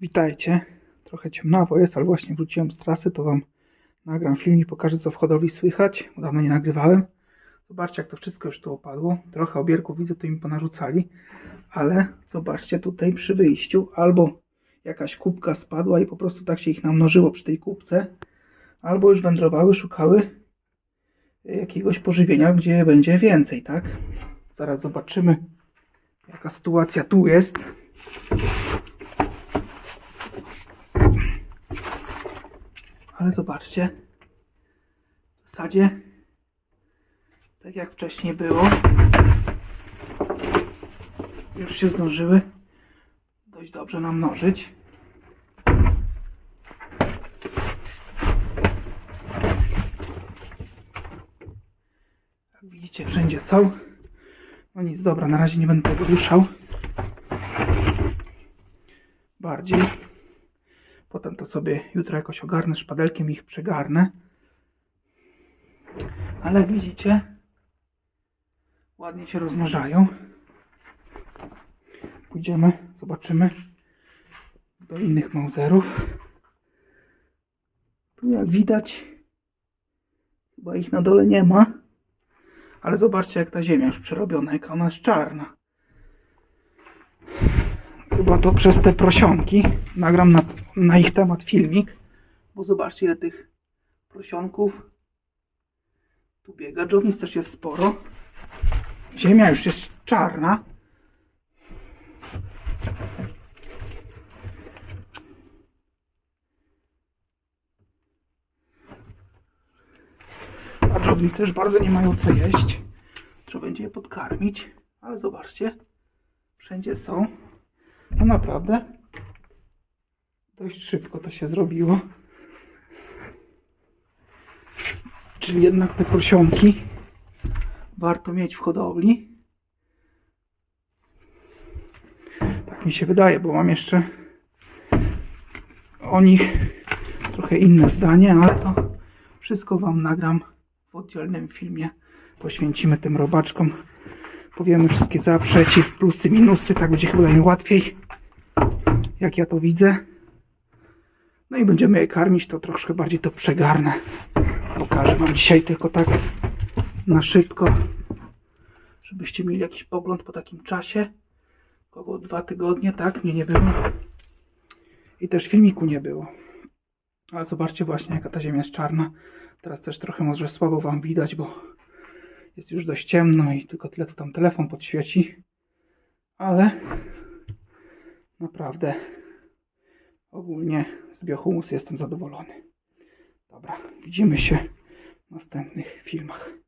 Witajcie. Trochę ciemnawo jest, ale właśnie wróciłem z trasy, to wam nagram film i pokażę co w hodowli słychać, dawno nie nagrywałem. Zobaczcie jak to wszystko już tu opadło. Trochę obierków widzę, tu im ponarzucali, ale zobaczcie tutaj przy wyjściu albo jakaś kubka spadła i po prostu tak się ich namnożyło przy tej kubce, albo już wędrowały, szukały jakiegoś pożywienia, gdzie będzie więcej, tak? Zaraz zobaczymy jaka sytuacja tu jest. Ale zobaczcie, w zasadzie tak jak wcześniej było, już się zdążyły dość dobrze namnożyć. Jak widzicie, wszędzie są. No nic, dobra, na razie nie będę tego ruszał. Bardziej. Potem to sobie jutro jakoś ogarnę szpadelkiem ich przegarnę. Ale widzicie, ładnie się rozmnażają. Pójdziemy, zobaczymy do innych mauzerów. Tu jak widać, chyba ich na dole nie ma. Ale zobaczcie jak ta ziemia już przerobiona, jaka ona jest czarna. Chyba to przez te prosionki. Nagram na, na ich temat filmik. Bo zobaczcie ile tych prosionków tu biega. Dżownic też jest sporo. Ziemia już jest czarna. A dżownice już bardzo nie mają co jeść. Trzeba będzie je podkarmić. Ale zobaczcie. Wszędzie są. Naprawdę. Dość szybko to się zrobiło. Czyli jednak te porsionki warto mieć w hodowli. Tak mi się wydaje, bo mam jeszcze o nich trochę inne zdanie, ale to wszystko Wam nagram w oddzielnym filmie. Poświęcimy tym robaczkom. Powiemy wszystkie za, przeciw, plusy, minusy. Tak będzie chyba im łatwiej, jak ja to widzę. No i będziemy je karmić, to troszkę bardziej to przegarnę. Pokażę Wam dzisiaj tylko tak na szybko, żebyście mieli jakiś pogląd po takim czasie. Około dwa tygodnie, tak? Mnie nie było. I też filmiku nie było. Ale zobaczcie właśnie, jaka ta ziemia jest czarna. Teraz też trochę może słabo Wam widać, bo jest już dość ciemno i tylko tyle, co tam telefon podświeci. Ale naprawdę ogólnie z biohumusu jestem zadowolony. Dobra, widzimy się w następnych filmach.